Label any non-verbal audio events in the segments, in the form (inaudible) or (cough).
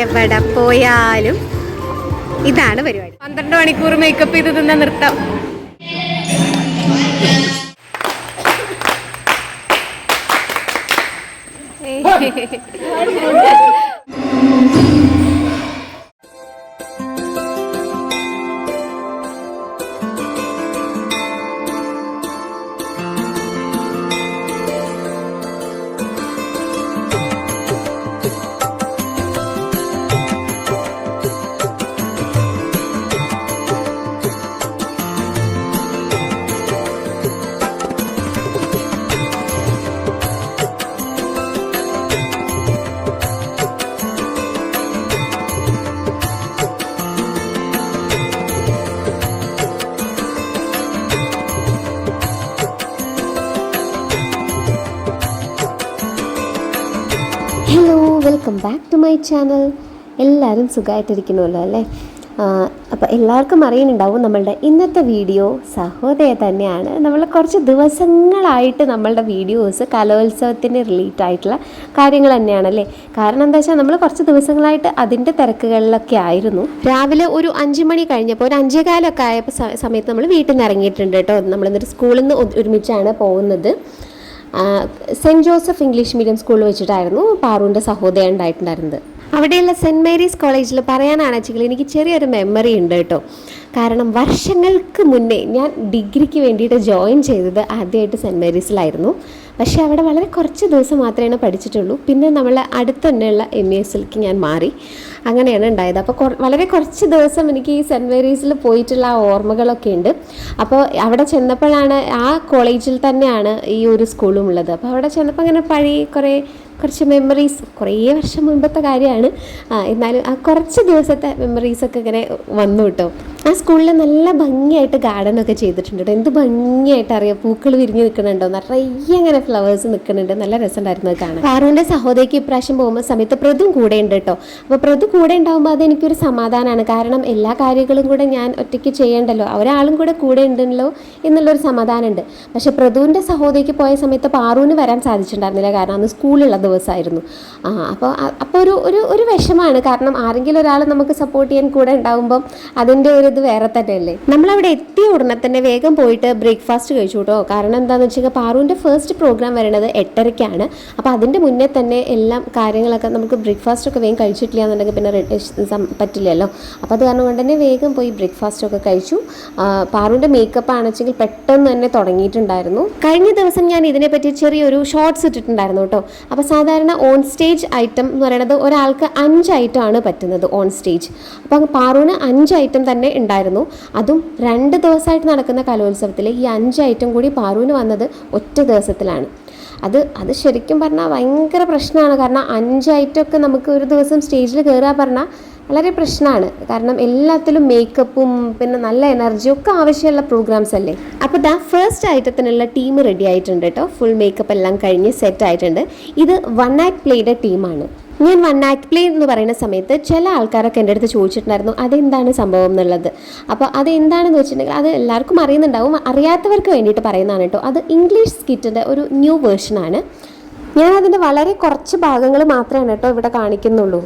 എവിടെ പോയാലും ഇതാണ് പരിപാടി. പന്ത്രണ്ട് മണിക്കൂർ മേക്കപ്പ് ചെയ്ത് തിന്ന നൃത്തം. Hello welcome back to my channel എല്ലാവരും സുഖമായിട്ടിരിക്കണമല്ലോ അല്ലേ? അപ്പോൾ എല്ലാവർക്കും അറിയുന്നുണ്ടാവും നമ്മളുടെ ഇന്നത്തെ വീഡിയോ സഹോദയ തന്നെയാണ്. നമ്മൾ കുറച്ച് ദിവസങ്ങളായിട്ട് നമ്മളുടെ വീഡിയോസ് കലോത്സവത്തിന് റിലേറ്റ് ആയിട്ടുള്ള കാര്യങ്ങൾ തന്നെയാണല്ലേ കാരണം എന്താ വെച്ചാൽ നമ്മൾ കുറച്ച് ദിവസങ്ങളായിട്ട് അതിന്റെ തിരക്കുകളിലൊക്കെ ആയിരുന്നു. രാവിലെ ഒരു അഞ്ച് മണി കഴിഞ്ഞപ്പോൾ ഒരു അഞ്ചേകാലമൊക്കെ ആയപ്പോൾ സമയത്ത് നമ്മൾ വീട്ടിൽ നിന്ന് ഇറങ്ങിയിട്ടുണ്ട് കേട്ടോ. നമ്മളിന്നൊരു സ്കൂളിൽ നിന്ന് ഒരുമിച്ചാണ് പോകുന്നത്. സെന്റ് ജോസഫ് ഇംഗ്ലീഷ് മീഡിയം സ്കൂളിൽ വെച്ചിട്ടായിരുന്നു പാറുവിന്റെ സഹോദയ ഉണ്ടായിട്ടുണ്ടായിരുന്നത്. അവിടെയുള്ള സെന്റ് മേരീസ് കോളേജിൽ പറയാനാണെച്ചെങ്കിൽ എനിക്ക് ചെറിയൊരു മെമ്മറി ഉണ്ട് കേട്ടോ. കാരണം വർഷങ്ങൾക്ക് മുന്നേ ഞാൻ ഡിഗ്രിക്ക് വേണ്ടിയിട്ട് ജോയിൻ ചെയ്തത് ആദ്യമായിട്ട് സെന്റ് മേരീസിലായിരുന്നു. പക്ഷേ അവിടെ വളരെ കുറച്ച് ദിവസം മാത്രമേ പഠിച്ചിട്ടുള്ളൂ. പിന്നെ നമ്മൾ അടുത്ത് തന്നെയുള്ള എം ഇ എസിലേക്ക് ഞാൻ മാറി. അങ്ങനെയാണ് ഉണ്ടായത്. അപ്പോൾ വളരെ കുറച്ച് ദിവസം എനിക്ക് ഈ സെന്റ് മേരീസിൽ പോയിട്ടുള്ള ആ ഓർമ്മകളൊക്കെ ഉണ്ട്. അപ്പോൾ അവിടെ ചെന്നപ്പോഴാണ് ആ കോളേജിൽ തന്നെയാണ് ഈ ഒരു സ്കൂളും ഉള്ളത്. അപ്പോൾ അവിടെ ചെന്നപ്പോൾ അങ്ങനെ പഴയ കുറേ കുറച്ച് മെമ്മറീസ് കുറേ വർഷം മുൻപത്തെ കാര്യമാണ്. എന്നാലും ആ കുറച്ച് ദിവസത്തെ മെമ്മറീസൊക്കെ ഇങ്ങനെ വന്നു കേട്ടോ. ആ സ്കൂളിൽ നല്ല ഭംഗിയായിട്ട് ഗാർഡനൊക്കെ ചെയ്തിട്ടുണ്ട് കേട്ടോ. എന്ത് ഭംഗിയായിട്ട് അറിയാം? പൂക്കൾ വിരിഞ്ഞ് നിൽക്കുന്നുണ്ടോ? നിറയെ അങ്ങനെ ഫ്ലവേഴ്സ് നിൽക്കുന്നുണ്ട്. നല്ല രസമുണ്ടായിരുന്നു അത് കാണാൻ. പാറുവിന്റെ സഹോദരിക്ക് ഇപ്രാവശ്യം പോകുമ്പോൾ സമയത്ത് പ്രതും കൂടെ ഉണ്ട് കേട്ടോ. അപ്പോൾ പ്രതു കൂടെ ഉണ്ടാകുമ്പോൾ അതെനിക്കൊരു സമാധാനമാണ്. കാരണം എല്ലാ കാര്യങ്ങളും കൂടെ ഞാൻ ഒറ്റയ്ക്ക് ചെയ്യേണ്ടല്ലോ. ഒരാളും കൂടെ കൂടെ ഉണ്ടല്ലോ എന്നുള്ളൊരു സമാധാനമുണ്ട്. പക്ഷേ പ്രതുവിന്റെ സഹോദരിക്ക് പോയ സമയത്ത് പാറുവിന് വരാൻ സാധിച്ചിട്ടുണ്ടായിരുന്നില്ല. കാരണം അന്ന് സ്കൂളുള്ള ദിവസമായിരുന്നു ആ അപ്പോൾ അപ്പോൾ ഒരു ഒരു ഒരു വിഷമാണ്. കാരണം ആരെങ്കിലും ഒരാൾ നമുക്ക് സപ്പോർട്ട് ചെയ്യാൻ കൂടെ ഉണ്ടാകുമ്പം അതിന്റെ ഒരു ഇത് വേറെ തന്നെയല്ലേ? നമ്മളവിടെ എത്തിയ ഉടനെ തന്നെ വേഗം പോയിട്ട് ബ്രേക്ക്ഫാസ്റ്റ് കഴിച്ചു കേട്ടോ. കാരണം എന്താണെന്ന് വെച്ചാൽ പാറുവിന്റെ ഫസ്റ്റ് പ്രോഗ്രാം വരുന്നത് എട്ടരയ്ക്കാണ്. അപ്പോൾ അതിന്റെ മുന്നേ തന്നെ എല്ലാം കാര്യങ്ങളൊക്കെ നമുക്ക് ബ്രേക്ക്ഫാസ്റ്റ് ഒക്കെ വേഗം കഴിച്ചിട്ടില്ല എന്നുണ്ടെങ്കിൽ പിന്നെ പറ്റില്ലല്ലോ. അപ്പോൾ അത് കാരണം കൊണ്ട് തന്നെ വേഗം പോയി ബ്രേക്ക്ഫാസ്റ്റ് ഒക്കെ കഴിച്ചു. പാറുവിന്റെ മേക്കപ്പ് ആണെച്ചെങ്കിൽ പെട്ടെന്ന് തന്നെ തുടങ്ങിയിട്ടുണ്ടായിരുന്നു. കഴിഞ്ഞ ദിവസം ഞാൻ ഇതിനെപ്പറ്റി ചെറിയൊരു ഷോർട്സ് ഇട്ടിട്ടുണ്ടായിരുന്നു കേട്ടോ. അപ്പോൾ സാധാരണ ഓൺ സ്റ്റേജ് ഐറ്റം എന്ന് പറയുന്നത് ഒരാൾക്ക് അഞ്ച് ഐറ്റം ആണ് പറ്റുന്നത് ഓൺ സ്റ്റേജ് അപ്പോൾ പാറുവിന് അഞ്ച് ഐറ്റം തന്നെ ഉണ്ടായിരുന്നു. അതും രണ്ട് ദിവസമായിട്ട് നടക്കുന്ന കലോത്സവത്തിൽ ഈ അഞ്ച് ഐറ്റം കൂടി പാറുവിന് വന്നത് ഒറ്റ ദിവസത്തിലാണ്. അത് അത് ശരിക്കും പറഞ്ഞാൽ ഭയങ്കര പ്രശ്നമാണ്. കാരണം അഞ്ച് ഐറ്റമൊക്കെ നമുക്ക് ഒരു ദിവസം സ്റ്റേജിൽ കയറുക പറഞ്ഞാൽ വളരെ പ്രശ്നമാണ്. കാരണം എല്ലാത്തിലും മേക്കപ്പും പിന്നെ നല്ല എനർജിയും ഒക്കെ ആവശ്യമുള്ള പ്രോഗ്രാംസ് അല്ലേ? അപ്പോൾ ദാ ഫസ്റ്റ് ഐറ്റത്തിനുള്ള ടീം റെഡി ആയിട്ടുണ്ട് കേട്ടോ ഫുൾ മേക്കപ്പ് എല്ലാം കഴിഞ്ഞ് സെറ്റ് ആയിട്ടുണ്ട്. ഇത് വൺ ആക്ട് പ്ലേയുടെ ടീമാണ് ഞാൻ വൺ ആക്ട് പ്ലേ എന്ന് പറയുന്ന സമയത്ത് ചില ആൾക്കാരൊക്കെ എന്റെ അടുത്ത് ചോദിച്ചിട്ടുണ്ടായിരുന്നു അതെന്താണ് സംഭവം എന്നുള്ളത്? അപ്പോൾ അത് എന്താണെന്ന് വെച്ചിട്ടുണ്ടെങ്കിൽ അത് എല്ലാവർക്കും അറിയുന്നുണ്ടാവും. അറിയാത്തവർക്ക് വേണ്ടിയിട്ട് പറയുന്നതാണ് കേട്ടോ അത് ഇംഗ്ലീഷ് സ്കിറ്റിന്റെ ഒരു ന്യൂ വേർഷനാണ് ഞാൻ അതിന്റെ വളരെ കുറച്ച് ഭാഗങ്ങൾ മാത്രമാണ് കേട്ടോ ഇവിടെ കാണിക്കുന്നുള്ളൂ.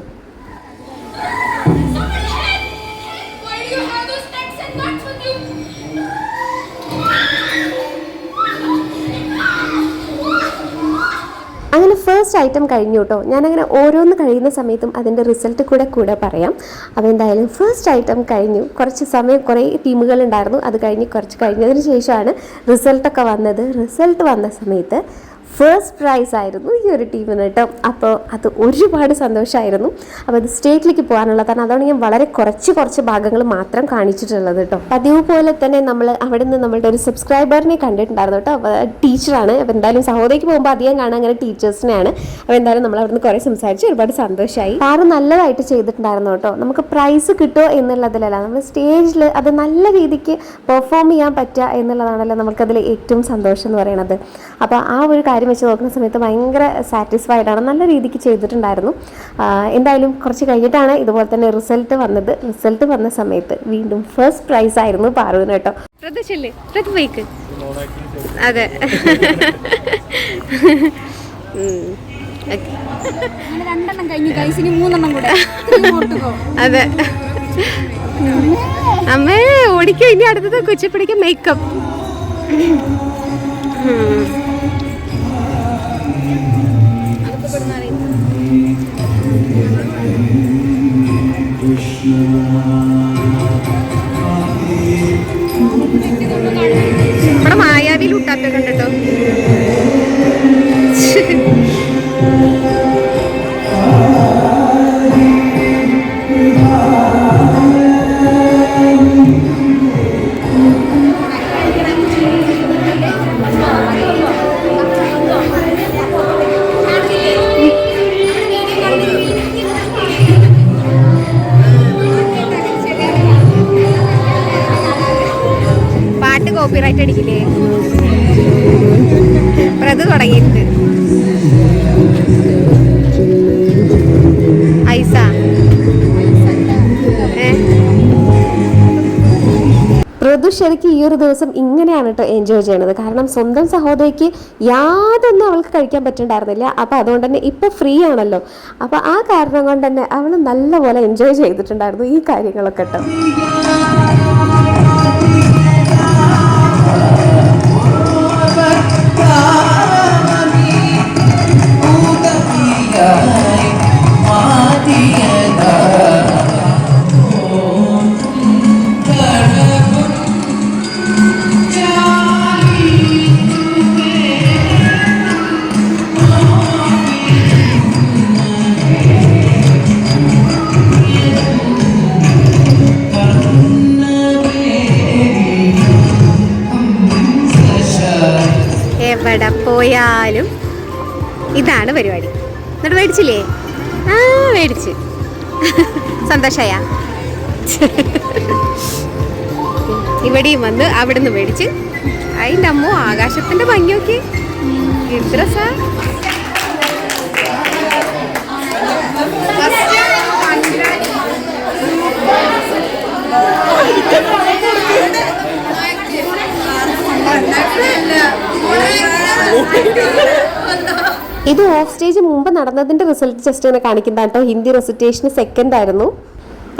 ഫസ്റ്റ് ഐറ്റം കഴിഞ്ഞു കേട്ടോ ഞാനങ്ങനെ ഓരോന്ന് കഴിയുന്ന സമയത്തും അതിന്റെ റിസൾട്ട് കൂടെ കൂടെ പറയാം. അപ്പോൾ എന്തായാലും ഫസ്റ്റ് ഐറ്റം കഴിഞ്ഞു. കുറച്ച് സമയം കുറേ ടീമുകൾ ഉണ്ടായിരുന്നു. അത് കഴിഞ്ഞ് കുറച്ച് കഴിഞ്ഞതിന് ശേഷമാണ് റിസൾട്ടൊക്കെ വന്നത്. റിസൾട്ട് വന്ന സമയത്ത് ഫസ്റ്റ് പ്രൈസ് ആയിരുന്നു ഈ ഒരു ടീമിന് കേട്ടോ. അപ്പോൾ അത് ഒരുപാട് സന്തോഷമായിരുന്നു അപ്പോൾ അത് സ്റ്റേറ്റിലേക്ക് പോകാനുള്ളതാണ് അതാണ് ഞാൻ വളരെ കുറച്ച് കുറച്ച് ഭാഗങ്ങൾ മാത്രം കാണിച്ചിട്ടുള്ളത് കേട്ടോ. പതിവ് പോലെ തന്നെ നമ്മൾ അവിടെ നിന്ന് നമ്മളുടെ ഒരു സബ്സ്ക്രൈബറിനെ കണ്ടിട്ടുണ്ടായിരുന്നു കേട്ടോ. അപ്പോൾ ടീച്ചറാണ്. അപ്പോൾ എന്തായാലും സഹോദരിക്ക് പോകുമ്പോൾ അധികം കാണാൻ അങ്ങനെ ടീച്ചേഴ്സിനെയാണ്. അപ്പോൾ എന്തായാലും നമ്മൾ അവിടുന്ന് കുറേ സംസാരിച്ച് ഒരുപാട് സന്തോഷമായി സാറ് നല്ലതായിട്ട് ചെയ്തിട്ടുണ്ടായിരുന്നു കേട്ടോ. നമുക്ക് പ്രൈസ് കിട്ടുമോ എന്നുള്ളതിലല്ല. നമ്മൾ സ്റ്റേജിൽ അത് നല്ല രീതിക്ക് പെർഫോം ചെയ്യാൻ പറ്റുക എന്നുള്ളതാണല്ലോ നമുക്കതിൽ ഏറ്റവും സന്തോഷം എന്ന് പറയുന്നത്. അപ്പോൾ ആ ഒരു കാര്യം വെച്ച് നോക്കുന്ന സമയത്ത് ഭയങ്കര സാറ്റിസ്ഫൈഡ് ആണ്. നല്ല രീതിക്ക് ചെയ്തിട്ടുണ്ടായിരുന്നു. എന്തായാലും കുറച്ച് കഴിഞ്ഞിട്ടാണ് ഇതുപോലെ തന്നെ റിസൾട്ട് വന്നത്. റിസൾട്ട് വന്ന സമയത്ത് വീണ്ടും ഫസ്റ്റ് പ്രൈസ് ആയിരുന്നു പാറുവിന് കേട്ടോ. ശ്രദ്ധിച്ചില്ലേ അതെ. രണ്ടെണ്ണം കഴിഞ്ഞു ഗൈസ് ഇനി മൂന്നെണ്ണം കൂടെ. ഓട്ടുകോ അതെ. അമ്മേ ഓടിക്കോ. ഇനി അടുത്തത് കുച്ചിപ്പിടിക്ക് മേക്കപ്പ് മായാവിയിൽ കണ്ടിട്ടോ ദിവസം ഇങ്ങനെയാണ് കേട്ടോ എൻജോയ് ചെയ്യണത്. കാരണം സ്വന്തം സഹോദരിക്ക് യാതൊന്നും അവൾക്ക് കഴിക്കാൻ പറ്റുന്നുണ്ടായിരുന്നില്ല അപ്പോൾ അതുകൊണ്ട് തന്നെ ഇപ്പോൾ ഫ്രീ ആണല്ലോ. അപ്പോൾ ആ കാരണം കൊണ്ട് തന്നെ അവൾ നല്ലപോലെ എൻജോയ് ചെയ്തിട്ടുണ്ടായിരുന്നു ഈ കാര്യങ്ങളൊക്കെ കേട്ടോ അവിടെ അതിന്റെ അമ്മ അതിന്റെ ഭംഗി നോക്കി ഭംഗിയൊക്കെ എത്ര സാ ഇത് ഓഫ് സ്റ്റേജ് മുമ്പ് നടന്നതിന്റെ റിസൾട്ട് ജസ്റ്റ് ഇങ്ങനെ കാണിക്കുന്നതാണ് ഹിന്ദി റെസിറ്റേഷന് സെക്കൻഡ് ആയിരുന്നു.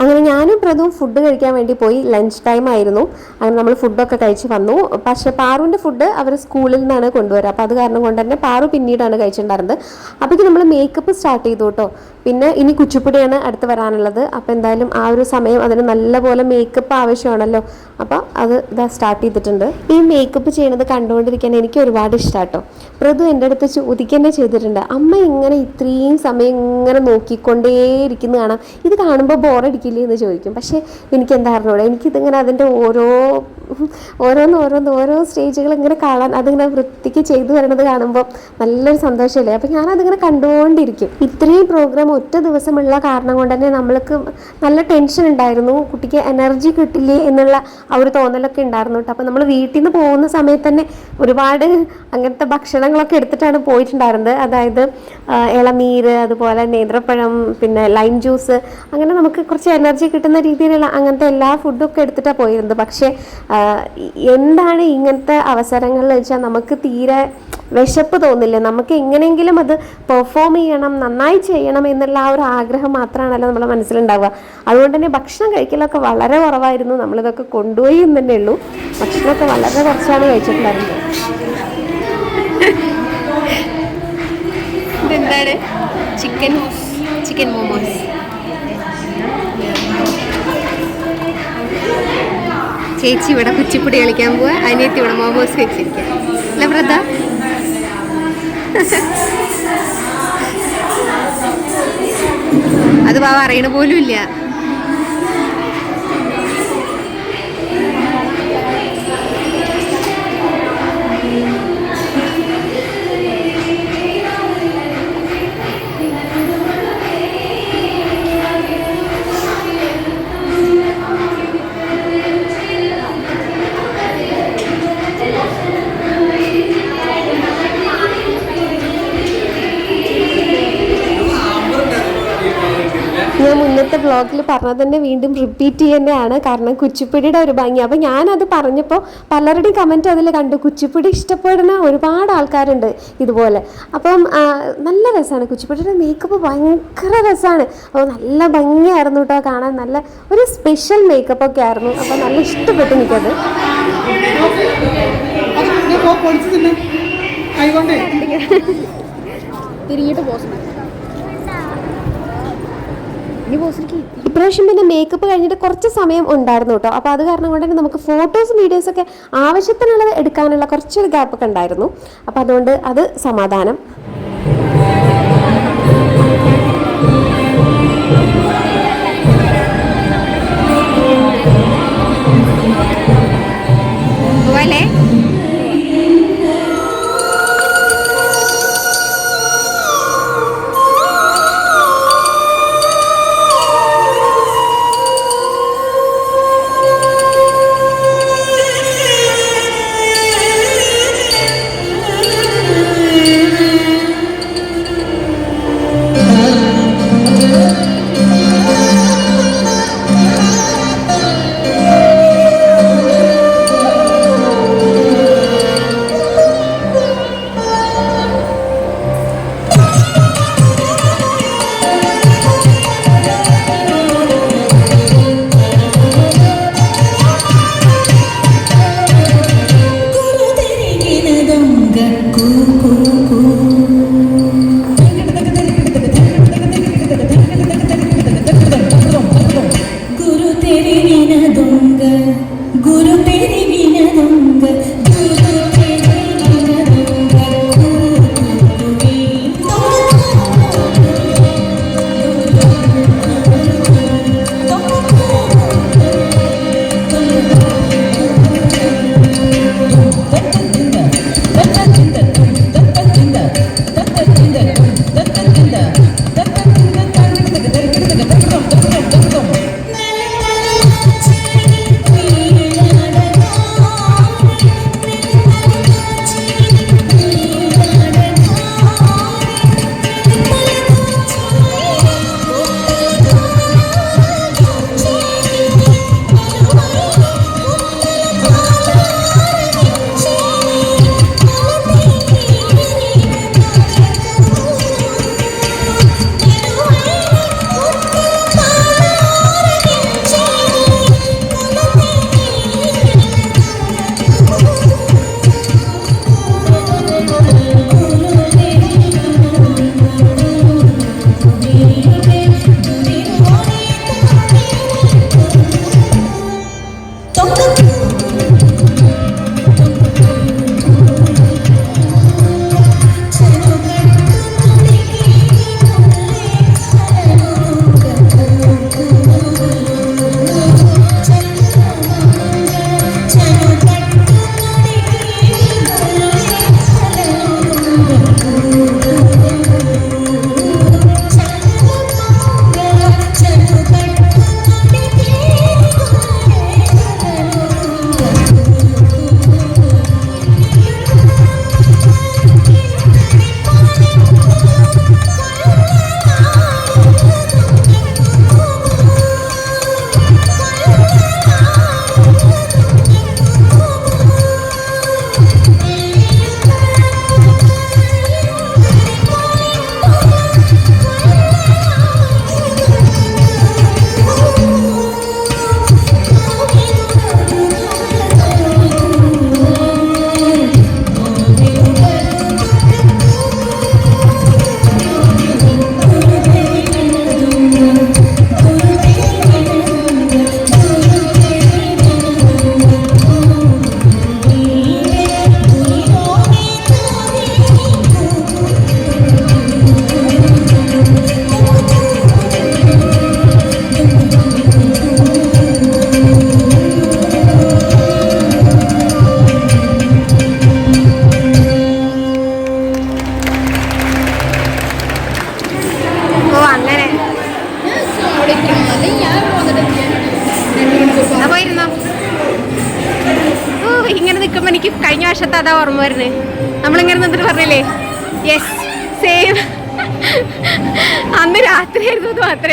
അങ്ങനെ ഞാനും പ്രതും ഫുഡ് കഴിക്കാൻ വേണ്ടി പോയി ലഞ്ച് ടൈം ആയിരുന്നു. അങ്ങനെ നമ്മൾ ഫുഡൊക്കെ കഴിച്ച് വന്നു. പക്ഷേ പാറുവിന്റെ ഫുഡ് അവർ സ്കൂളിൽ നിന്നാണ് കൊണ്ടുവരിക. അപ്പോൾ അത് കാരണം കൊണ്ട് തന്നെ പാറു പിന്നീടാണ് കഴിച്ചിട്ടുണ്ടായിരുന്നത്. അപ്പോഴേക്കും നമ്മൾ മേക്കപ്പ് സ്റ്റാർട്ട് ചെയ്തു കേട്ടോ. പിന്നെ ഇനി കുച്ചിപ്പുടിയാണ് അടുത്ത് വരാനുള്ളത്. അപ്പോൾ എന്തായാലും ആ ഒരു സമയം അതിന് നല്ലപോലെ മേക്കപ്പ് ആവശ്യമാണല്ലോ. അപ്പോൾ അത് ഇതാ സ്റ്റാർട്ട് ചെയ്തിട്ടുണ്ട്. ഈ മേക്കപ്പ് ചെയ്യണത് കണ്ടുകൊണ്ടിരിക്കാൻ എനിക്ക് ഒരുപാട് ഇഷ്ടമാട്ടോ പ്രതു എന്റെ അടുത്ത് ചോദിക്കന്നെ ചെയ്തിട്ടുണ്ട്. അമ്മ ഇങ്ങനെ ഇത്രയും സമയം ഇങ്ങനെ നോക്കിക്കൊണ്ടേ ഇരിക്കുന്ന കാണാം. ഇത് കാണുമ്പോൾ ബോറടിക്കില്ലേ എന്ന് ചോദിക്കും. പക്ഷേ എനിക്ക് എന്താ അറിഞ്ഞൂടെ? എനിക്കിതിങ്ങനെ അതിന്റെ ഓരോ ഓരോന്ന് ഓരോന്ന് ഓരോ സ്റ്റേജുകൾ ഇങ്ങനെ കാണാൻ അതിങ്ങനെ വൃത്തിക്ക് ചെയ്തു വരണത് കാണുമ്പോൾ നല്ലൊരു സന്തോഷമല്ലേ അപ്പം ഞാനതിങ്ങനെ കണ്ടുകൊണ്ടിരിക്കും. ഇത്രയും പ്രോഗ്രാം ഒറ്റ ദിവസമുള്ള കാരണം കൊണ്ട് തന്നെ നമ്മൾക്ക് നല്ല ടെൻഷൻ ഉണ്ടായിരുന്നു. കുട്ടിക്ക് എനർജി കിട്ടില്ലേ എന്നുള്ള ആ ഒരു തോന്നലൊക്കെ ഉണ്ടായിരുന്നു കേട്ടോ. അപ്പോൾ നമ്മൾ വീട്ടിൽ നിന്ന് പോകുന്ന സമയത്ത് തന്നെ ഒരുപാട് അങ്ങനത്തെ ഭക്ഷണങ്ങളൊക്കെ എടുത്തിട്ടാണ് പോയിട്ടുണ്ടായിരുന്നത്. അതായത് ഇളനീര് അതുപോലെ നേന്ത്രപ്പഴം പിന്നെ ലൈം ജ്യൂസ് അങ്ങനെ നമുക്ക് കുറച്ച് എനർജി കിട്ടുന്ന രീതിയിലുള്ള അങ്ങനത്തെ എല്ലാ ഫുഡും ഒക്കെ എടുത്തിട്ടാണ് പോയിരുന്നത്. പക്ഷേ എന്താണ് ഇങ്ങനത്തെ അവസരങ്ങളിൽ വെച്ചാൽ നമുക്ക് തീരെ വിശപ്പ് തോന്നില്ല. നമുക്ക് എങ്ങനെയെങ്കിലും അത് പെർഫോം ചെയ്യണം നന്നായി ചെയ്യണം എന്നുള്ള ആ ഒരു ആഗ്രഹം മാത്രമാണല്ലോ നമ്മുടെ മനസ്സിലുണ്ടാവുക. അതുകൊണ്ട് തന്നെ ഭക്ഷണം കഴിക്കലൊക്കെ വളരെ കുറവായിരുന്നു. നമ്മളിതൊക്കെ കൊണ്ടുപോയി എന്ന് തന്നെ ഉള്ളൂ. ഭക്ഷണമൊക്കെ വളരെ കുറച്ചാണ് കഴിച്ചിട്ടുണ്ടായിരുന്നത്. Chicken chicken momos. ചേച്ചി ഇവിടെ കുച്ചിപ്പുടി കളിക്കാൻ പോവാ. അനിയത്തി ഇവിടെ മോമോസ് കഴിച്ചിരിക്കാം അല്ല വ്രത അത് പാവ അറിയണ പോലും ഇല്ല. ഞാൻ മുന്നത്തെ ബ്ലോഗിൽ പറഞ്ഞത് തന്നെ വീണ്ടും റിപ്പീറ്റ് ചെയ്യുന്നതാണ് കാരണം കുച്ചിപ്പുടിയുടെ ഒരു ഭംഗി. അപ്പം ഞാനത് പറഞ്ഞപ്പോൾ പലരുടെയും കമന്റ് അതിൽ കണ്ടു. കുച്ചിപ്പുടി ഇഷ്ടപ്പെടുന്ന ഒരുപാട് ആൾക്കാരുണ്ട് ഇതുപോലെ. അപ്പം നല്ല രസമാണ് കുച്ചിപ്പുടിയുടെ മേക്കപ്പ് ഭയങ്കര രസമാണ് അപ്പോൾ നല്ല ഭംഗിയായിരുന്നു കേട്ടോ കാണാൻ. നല്ല ഒരു സ്പെഷ്യൽ മേക്കപ്പ് ഒക്കെ ആയിരുന്നു. അപ്പോൾ നല്ല ഇഷ്ടപ്പെട്ടു എനിക്കത്. തിരിഞ്ഞിട്ട് പോസ്റ്റ് ഇപ്രാവശ്യം പിന്നെ മേക്കപ്പ് കഴിഞ്ഞിട്ട് കുറച്ച് സമയം ഉണ്ടായിരുന്നു കേട്ടോ. അപ്പോൾ അത് കാരണം കൊണ്ട് തന്നെ നമുക്ക് വീഡിയോസ് ഒക്കെ ആവശ്യത്തിനുള്ളത് എടുക്കാനുള്ള കുറച്ചൊരു ഗ്യാപ്പൊക്കെ ഉണ്ടായിരുന്നു. അപ്പോൾ അതുകൊണ്ട് അത് സമാധാനം.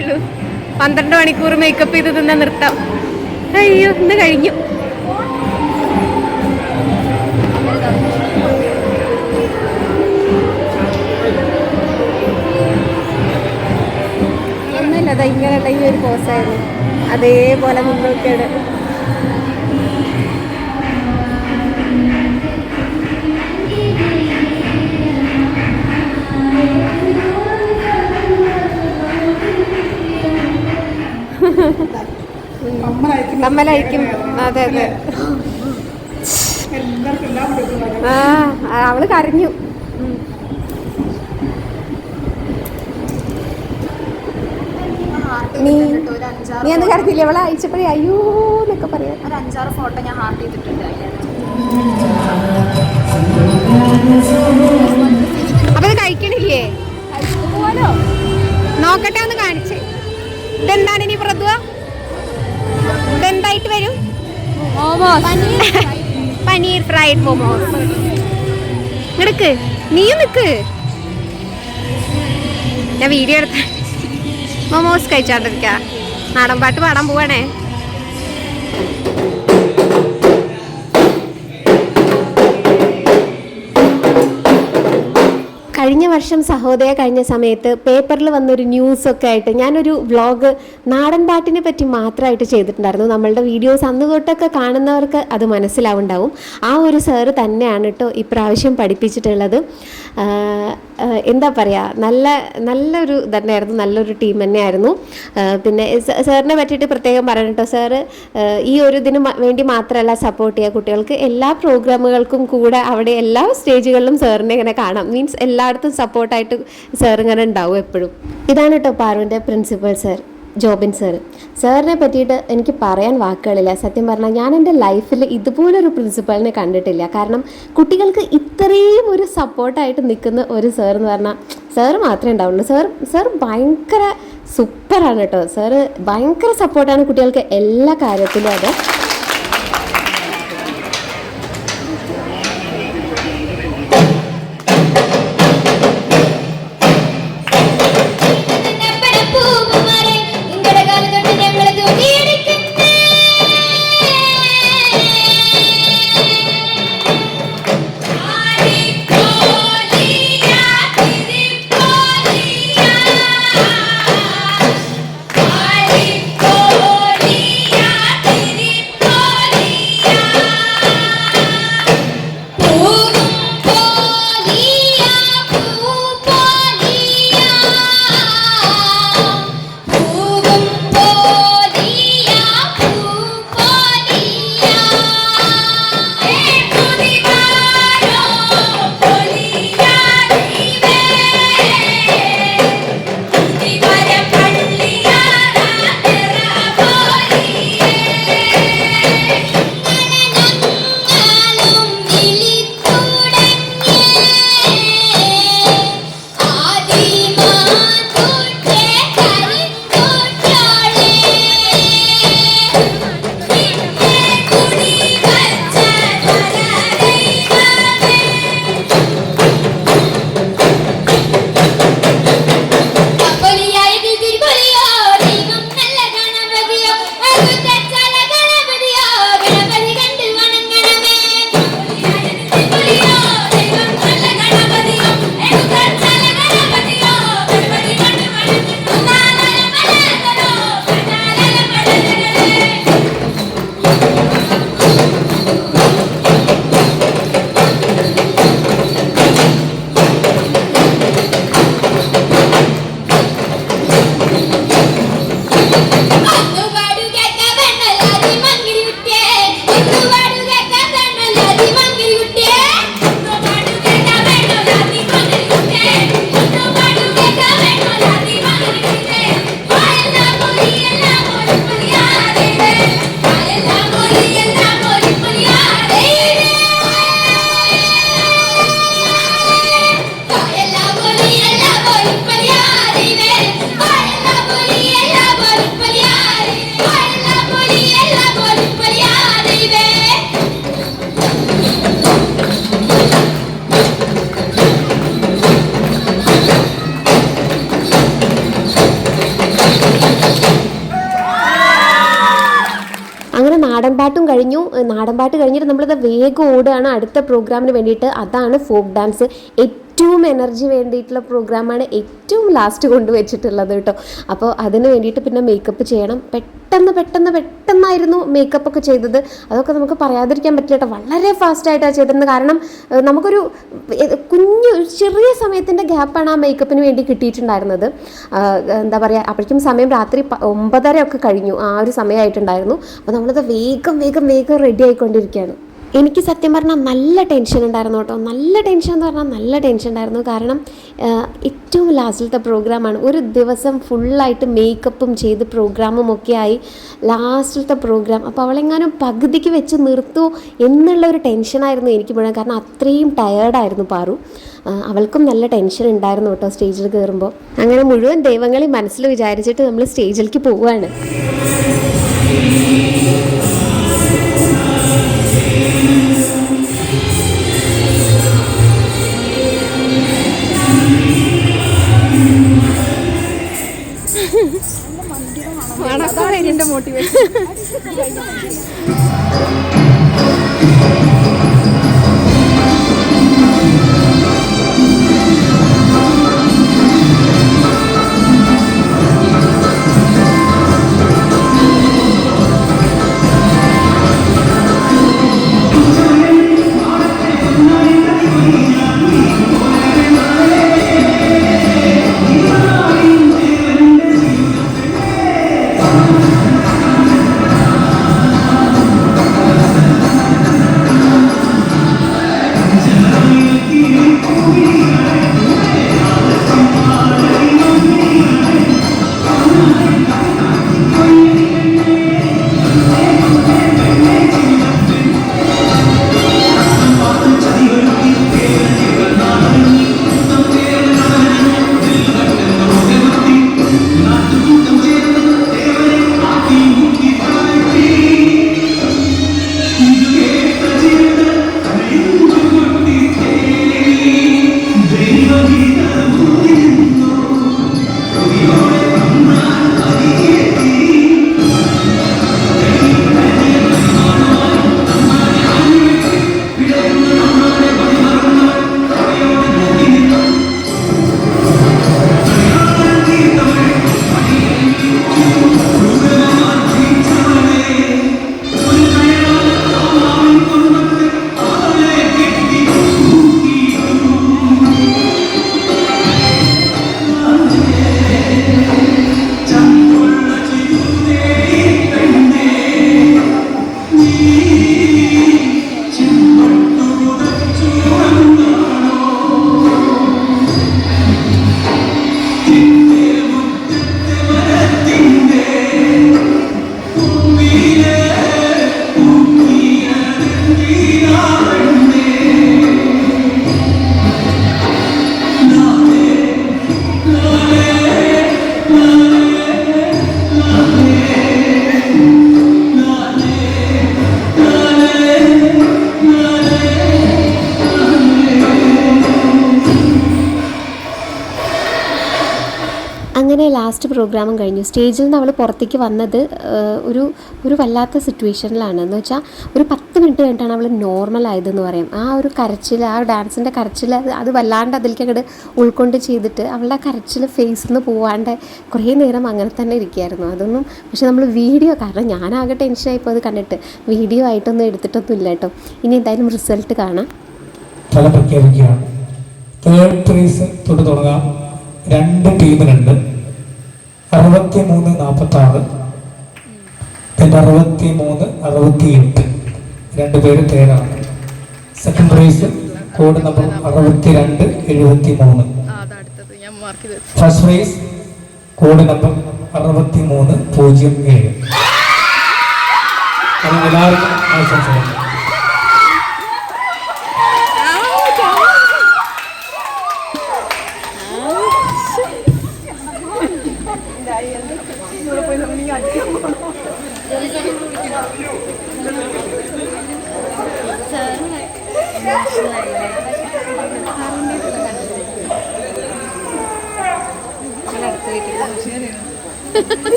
ഉള്ളൂ. പന്ത്രണ്ട് മണിക്കൂർ മേക്കപ്പ് ചെയ്ത് തിന്ന നൃത്തം അയ്യോ ഇന്ന് കഴിഞ്ഞു. ഒന്നുമില്ല അതാ ഈ ഒരു പോസായിരുന്നു അതേപോലെ മുന്നോക്കാണ് കമ്മലായിരിക്കും കമ്മലായിരിക്കും അതെ അതെ. എല്ലാവർക്കും എല്ലാം കൊടുക്കുന്നത് ആ അവൾ കരഞ്ഞു. നീ നീ അന്ന് കരഞ്ഞില്ലേ? അവളെ അയച്ചപ്പോഴേ അയ്യോ എന്നൊക്കെ പറയാം. ഒരു അഞ്ചാറ് ഫോട്ടോ ഞാൻ ഹാർട്ട് ചെയ്തിട്ടുണ്ട് അപ്പൊ ഇത് കഴിക്കണില്ലേ? നോക്കട്ടെ ഒന്ന് കാണിച്ചേ. ഇതെന്താണ് ഇനി പ്രതുവ (laughs) പനീർ ഫ്രൈഡ് മോമോസ്. നിനക്ക് നീ നിക്ക്. ഞാൻ വീഡിയോ എടുത്ത മോമോസ് കഴിച്ചാണ്ടിരിക്ക. നാടൻ പാട്ട് പാടാൻ പോവാണേ. കഴിഞ്ഞ വർഷം സഹോദയ കഴിഞ്ഞ സമയത്ത് പേപ്പറിൽ വന്നൊരു ന്യൂസൊക്കെ ആയിട്ട് ഞാനൊരു വ്ളോഗ് നാടൻ പാട്ടിനെ പറ്റി മാത്രമായിട്ട് ചെയ്തിട്ടുണ്ടായിരുന്നു. നമ്മളുടെ വീഡിയോസ് അന്ന് തൊട്ടൊക്കെ കാണുന്നവർക്ക് അത് മനസ്സിലാവുണ്ടാവും. ആ ഒരു സാറ് തന്നെയാണ് കേട്ടോ ഇപ്രാവശ്യം പഠിപ്പിച്ചിട്ടുള്ളത്. എന്താ പറയുക നല്ല നല്ലൊരു തന്നെയായിരുന്നു നല്ലൊരു ടീം തന്നെയായിരുന്നു. പിന്നെ സാറിനെ പറ്റിയിട്ട് പ്രത്യേകം പറയണം കേട്ടോ സാറ് ഈ ഒരു ഇതിന് വേണ്ടി മാത്രമല്ല സപ്പോർട്ട് ചെയ്യുക കുട്ടികൾക്ക്. എല്ലാ പ്രോഗ്രാമുകൾക്കും കൂടെ അവിടെ എല്ലാ സ്റ്റേജുകളിലും സാറിനെ ഇങ്ങനെ കാണാം. മീൻസ് എല്ലായിടത്തും സപ്പോർട്ടായിട്ട് സാർ ഇങ്ങനെ ഉണ്ടാവും എപ്പോഴും. ഇതാണ് കേട്ടോ പാറുവിന്റെ പ്രിൻസിപ്പൽ സാർ ജോബിൻ സാർ സാറിനെ പറ്റിയിട്ട് എനിക്ക് പറയാൻ വാക്കുകളില്ല. സത്യം പറഞ്ഞാൽ ഞാൻ എന്റെ ലൈഫിൽ ഇതുപോലൊരു പ്രിൻസിപ്പളിനെ കണ്ടിട്ടില്ല. കാരണം കുട്ടികൾക്ക് ഇത്രയും ഒരു സപ്പോർട്ടായിട്ട് നിൽക്കുന്ന ഒരു സാർ എന്ന് പറഞ്ഞാൽ സാർ മാത്രമേ ഉണ്ടാവുള്ളൂ. സാർ സാർ ഭയങ്കര സൂപ്പറാണ് കേട്ടോ. സാറ് ഭയങ്കര സപ്പോർട്ടാണ് കുട്ടികൾക്ക് എല്ലാ കാര്യത്തിലും അത് കഴിഞ്ഞു. നാടൻ പാട്ട് കഴിഞ്ഞിട്ട് നമ്മളിത് വേഗം ഓടുകയാണ് അടുത്ത പ്രോഗ്രാമിന് വേണ്ടിയിട്ട്. അതാണ് ഫോക്ക് ഡാൻസ് ഏറ്റവും എനർജി വേണ്ടിയിട്ടുള്ള പ്രോഗ്രാമാണ് ഏറ്റവും ലാസ്റ്റ് കൊണ്ടുവച്ചിട്ടുള്ളത് കേട്ടോ. അപ്പോൾ അതിന് വേണ്ടിയിട്ട് പിന്നെ മേക്കപ്പ് ചെയ്യണം. പെട്ടെന്ന് പെട്ടെന്ന് പെട്ടെന്നായിരുന്നു മേക്കപ്പ് ഒക്കെ ചെയ്തത്. അതൊക്കെ നമുക്ക് പറയാതിരിക്കാൻ പറ്റില്ല കേട്ടോ. വളരെ ഫാസ്റ്റായിട്ടാണ് ചെയ്തിരുന്നത്. കാരണം നമുക്കൊരു കുഞ്ഞു ചെറിയ സമയത്തിന്റെ ഗ്യാപ്പാണ് ആ മേക്കപ്പിന് വേണ്ടി കിട്ടിയിട്ടുണ്ടായിരുന്നത്. എന്താ പറയുക അപ്പോഴേക്കും സമയം രാത്രി ഒമ്പതര ഒക്കെ കഴിഞ്ഞു. ആ ഒരു സമയമായിട്ടുണ്ടായിരുന്നു. അപ്പോൾ നമ്മളത് വേഗം വേഗം വേഗം റെഡി ആയിക്കൊണ്ടിരിക്കുകയാണ്. എനിക്ക് സത്യം പറഞ്ഞാൽ നല്ല ടെൻഷൻ ഉണ്ടായിരുന്നു കേട്ടോ. നല്ല ടെൻഷൻ എന്ന് പറഞ്ഞാൽ നല്ല ടെൻഷൻ ഉണ്ടായിരുന്നു. കാരണം ഏറ്റവും ലാസ്റ്റിലത്തെ പ്രോഗ്രാമാണ് ഒരു ദിവസം ഫുള്ളായിട്ട് മേക്കപ്പും ചെയ്ത് പ്രോഗ്രാമും ഒക്കെ ആയി ലാസ്റ്റിലത്തെ പ്രോഗ്രാം അപ്പോൾ അവളെങ്ങാനും പകുതിക്ക് വെച്ച് നിർത്തുമോ എന്നുള്ള ഒരു ടെൻഷനായിരുന്നു എനിക്ക് മുഴുവൻ. കാരണം അത്രയും ടയേർഡായിരുന്നു പാറു. അവൾക്കും നല്ല ടെൻഷൻ ഉണ്ടായിരുന്നു കേട്ടോ സ്റ്റേജിൽ കയറുമ്പോൾ അങ്ങനെ മുഴുവൻ ദൈവങ്ങളെ മനസ്സിൽ വിചാരിച്ചിട്ട് നമ്മൾ സ്റ്റേജിലേക്ക് പോവുകയാണ്. എന്റെ മോട്ടിവേഷൻ (laughs) ലാസ്റ്റ് പ്രോഗ്രാമും കഴിഞ്ഞു. സ്റ്റേജിൽ നിന്ന് അവൾ പുറത്തേക്ക് വന്നത് ഒരു ഒരു വല്ലാത്ത സിറ്റുവേഷനിലാണ് എന്ന് വെച്ചാൽ ഒരു പത്ത് മിനിറ്റ് കഴിഞ്ഞിട്ടാണ് അവൾ നോർമൽ ആയതെന്ന് പറയും. ആ ഒരു കരച്ചിൽ ആ ഡാൻസിന്റെ കരച്ചിൽ അത് വല്ലാണ്ട് അതിലേക്ക് അങ്ങോട്ട് ഉൾക്കൊണ്ട് ചെയ്തിട്ട് അവളുടെ കരച്ചിൽ ഫേസിൽ നിന്ന് പോവാണ്ട് കുറേ നേരം അങ്ങനെ തന്നെ ഇരിക്കുകയായിരുന്നു. അതൊന്നും പക്ഷെ നമ്മൾ വീഡിയോ കാരണം ഞാനാകെ ടെൻഷനായിപ്പോൾ അത് കണ്ടിട്ട്. വീഡിയോ ആയിട്ടൊന്നും എടുത്തിട്ടൊന്നും ഇല്ല കേട്ടോ. ഇനി എന്തായാലും റിസൾട്ട് കാണാം. ഫലം തേർഡ് പ്രൈസ് തൊട്ട് തുടങ്ങാം. രണ്ട് ടീമിനുണ്ട് അറുപത്തി മൂന്ന് നാൽപ്പത്തി ആറ് പിന്നെ അറുപത്തി മൂന്ന് അറുപത്തി എട്ട് രണ്ട് പേര് തേരാണ് സെക്കൻഡ് പ്രൈസ് കോഡ് നമ്പർ അറുപത്തി രണ്ട് എഴുപത്തി മൂന്ന് ഫസ്റ്റ് പ്രൈസ് കോഡ് നമ്പർ അറുപത്തി മൂന്ന് പൂജ്യം ഏഴ്. എല്ലാവർക്കും ആശംസകൾ.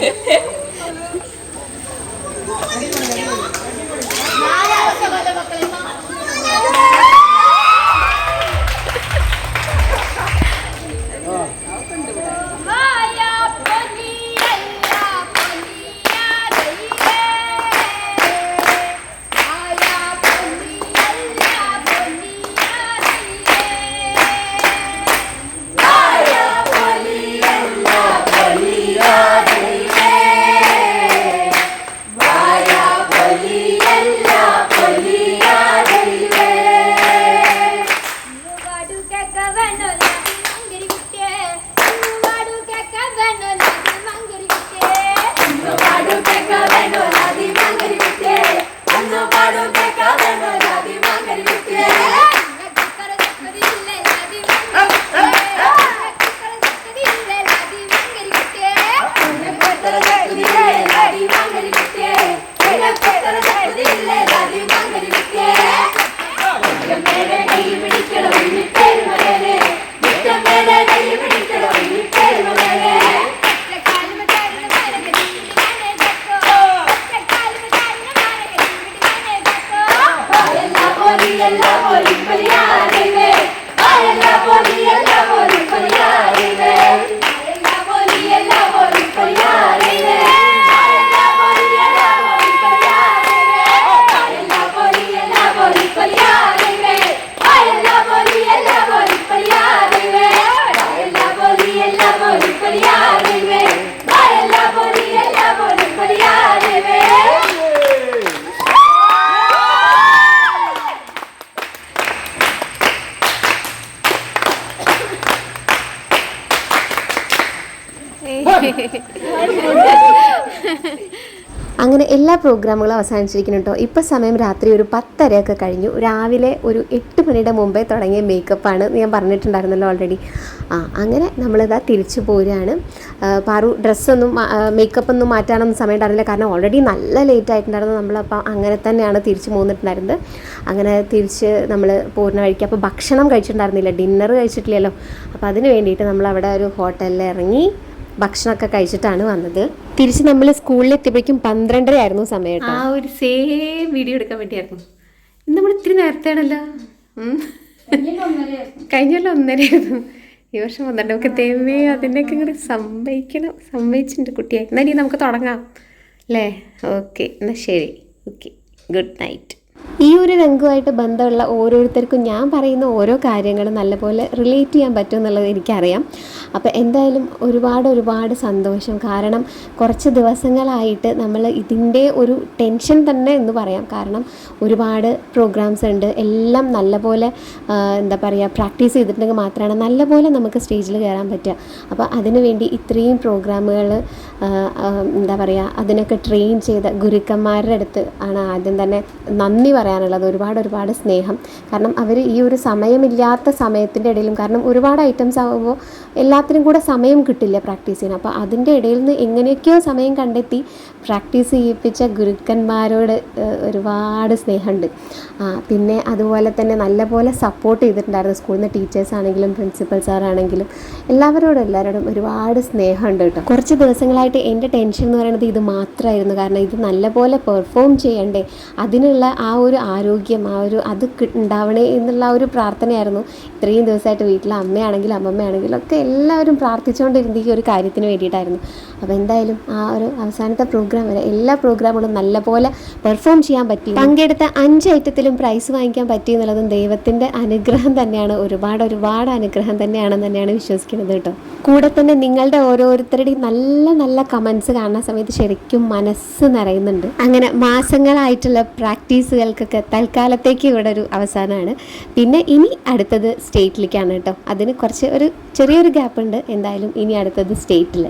へえ。പ്രോഗ്രാമുകളും അവസാനിച്ചിരിക്കുന്നു കേട്ടോ. ഇപ്പോൾ സമയം രാത്രി ഒരു പത്തരയൊക്കെ കഴിഞ്ഞു. രാവിലെ ഒരു എട്ട് മണിയുടെ മുമ്പേ തുടങ്ങിയ മേക്കപ്പാണ് ഞാൻ പറഞ്ഞിട്ടുണ്ടായിരുന്നല്ലോ ഓൾറെഡി ആ അങ്ങനെ നമ്മളിതാ തിരിച്ചു പോരുകയാണ്. പാറു ഡ്രസ്സൊന്നും മേക്കപ്പ് ഒന്നും മാറ്റാനൊന്നും സമയം ഉണ്ടായിരുന്നില്ല. കാരണം ഓൾറെഡി നല്ല ലേറ്റ് ആയിട്ടുണ്ടായിരുന്നു. നമ്മളപ്പോൾ അങ്ങനെ തന്നെയാണ് തിരിച്ചു പോന്നിട്ടുണ്ടായിരുന്നത്. അങ്ങനെ തിരിച്ച് നമ്മൾ പോരുന്ന വഴിക്ക് അപ്പോൾ ഭക്ഷണം കഴിച്ചിട്ടുണ്ടായിരുന്നില്ല. ഡിന്നർ കഴിച്ചിട്ടില്ലല്ലോ. അപ്പോൾ അതിന് വേണ്ടിയിട്ട് നമ്മൾ അവിടെ ഒരു ഹോട്ടലിൽ ഇറങ്ങി ഭക്ഷണമൊക്കെ കഴിച്ചിട്ടാണ് വന്നത്. തിരിച്ച് നമ്മൾ സ്കൂളിൽ എത്തിയപ്പോഴേക്കും പന്ത്രണ്ടര ആയിരുന്നു സമയം ആ ഒരു സെയിം വീഡിയോ എടുക്കാൻ വേണ്ടിയായിരുന്നു. ഇന്ന് നമ്മൾ ഇത്തിരി നേരത്തെയാണല്ലോ. കഴിഞ്ഞല്ലോ ഒന്നരയായിരുന്നു. ഈ വർഷം പന്ത്രണ്ട് നമുക്ക് തേമേ അതിനൊക്കെ ഇങ്ങനെ സംഭവിക്കണം. സംഭവിച്ചിട്ടുണ്ട് കുട്ടിയെ. എന്നാൽ ഇനി നമുക്ക് തുടങ്ങാം. അല്ലേ? ഓക്കെ എന്നാൽ ശരി. ഓക്കെ ഗുഡ് നൈറ്റ് ഈ ഒരു രംഗമായിട്ട് ബന്ധമുള്ള ഓരോരുത്തർക്കും ഞാൻ പറയുന്ന ഓരോ കാര്യങ്ങളും നല്ലപോലെ റിലേറ്റ് ചെയ്യാൻ പറ്റും എന്നുള്ളത് എനിക്കറിയാം. അപ്പോൾ എന്തായാലും ഒരുപാട് ഒരുപാട് സന്തോഷം. കാരണം കുറച്ച് ദിവസങ്ങളായിട്ട് നമ്മൾ ഇതിന്റെ ഒരു ടെൻഷൻ തന്നെ എന്ന് പറയാം. കാരണം ഒരുപാട് പ്രോഗ്രാംസ് ഉണ്ട്. എല്ലാം നല്ലപോലെ എന്താ പറയുക പ്രാക്ടീസ് ചെയ്തിട്ടുണ്ടെങ്കിൽ മാത്രമാണ് നല്ലപോലെ നമുക്ക് സ്റ്റേജിൽ കയറാൻ പറ്റുക. അപ്പോൾ അതിനുവേണ്ടി ഇത്രയും പ്രോഗ്രാമുകൾ എന്താ പറയുക അതിനൊക്കെ ട്രെയിൻ ചെയ്ത ഗുരുക്കന്മാരുടെ അടുത്ത് ആണ് ആദ്യം തന്നെ നന്ദി പറയാനുള്ളത് ഒരുപാട് ഒരുപാട് സ്നേഹം. കാരണം അവർ ഈ ഒരു സമയമില്ലാത്ത സമയത്തിന്റെ ഇടയിലും കാരണം ഒരുപാട് ഐറ്റംസ് ആകുമ്പോൾ എല്ലാത്തിനും കൂടെ സമയം കിട്ടില്ല പ്രാക്ടീസ് ചെയ്യാൻ. അപ്പോൾ അതിന്റെ ഇടയിൽ നിന്ന് എങ്ങനെയൊക്കെയോ സമയം കണ്ടെത്തി പ്രാക്ടീസ് ചെയ്യിപ്പിച്ച ഗുരുക്കന്മാരോട് ഒരുപാട് സ്നേഹമുണ്ട്. പിന്നെ അതുപോലെ തന്നെ നല്ലപോലെ സപ്പോർട്ട് ചെയ്തിട്ടുണ്ടായിരുന്നു സ്കൂളിൽ നിന്ന് ടീച്ചേഴ്സ് ആണെങ്കിലും പ്രിൻസിപ്പൽ സാറാണെങ്കിലും എല്ലാവരോടും എല്ലാവരോടും ഒരുപാട് സ്നേഹമുണ്ട് കേട്ടോ. കുറച്ച് ദിവസങ്ങളായിട്ട് എന്റെ ടെൻഷൻ എന്ന് പറയുന്നത് ഇത് മാത്രമായിരുന്നു കാരണം ഇത് നല്ലപോലെ പെർഫോം ചെയ്യണ്ടേ. അതിനുള്ള ആ ഒരു ആരോഗ്യം ആ ഒരു അത് ഉണ്ടാവണേ എന്നുള്ള ഒരു പ്രാർത്ഥനയായിരുന്നു. ഇത്രയും ദിവസമായിട്ട് വീട്ടിലെ അമ്മയാണെങ്കിലും അമ്മമ്മയാണെങ്കിലും ഒക്കെ എല്ലാവരും പ്രാർത്ഥിച്ചുകൊണ്ടിരുന്ന ഈ ഒരു കാര്യത്തിന് വേണ്ടിയിട്ടായിരുന്നു. അപ്പോൾ എന്തായാലും ആ ഒരു അവസാനത്തെ പ്രോഗ്രാം വരെ എല്ലാ പ്രോഗ്രാമുകളും നല്ലപോലെ പെർഫോം ചെയ്യാൻ പറ്റി. പങ്കെടുത്ത അഞ്ച് ഐറ്റത്തിലും പ്രൈസ് വാങ്ങിക്കാൻ പറ്റി എന്നുള്ളതും ദൈവത്തിന്റെ അനുഗ്രഹം തന്നെയാണ്. ഒരുപാട് ഒരുപാട് അനുഗ്രഹം തന്നെയാണെന്ന് തന്നെയാണ് വിശ്വസിക്കുന്നത് കേട്ടോ. കൂടെ തന്നെ നിങ്ങളുടെ ഓരോരുത്തരുടെയും നല്ല നല്ല കമൻസ് കാണുന്ന സമയത്ത് ശരിക്കും മനസ്സ് നിറയുന്നുണ്ട്. അങ്ങനെ മാസങ്ങളായിട്ടുള്ള പ്രാക്ടീസുകൾക്കൊക്കെ തൽക്കാലത്തേക്ക് ഇവിടെ ഒരു അവസാനമാണ്. പിന്നെ ഇനി അടുത്തത് സ്റ്റേറ്റിലേക്കാണ് കേട്ടോ. അതിന് കുറച്ച് ഒരു ചെറിയൊരു ഗ്യാപ്പ് ഉണ്ട്. എന്തായാലും ഇനി അടുത്തത് സ്റ്റേറ്റിൽ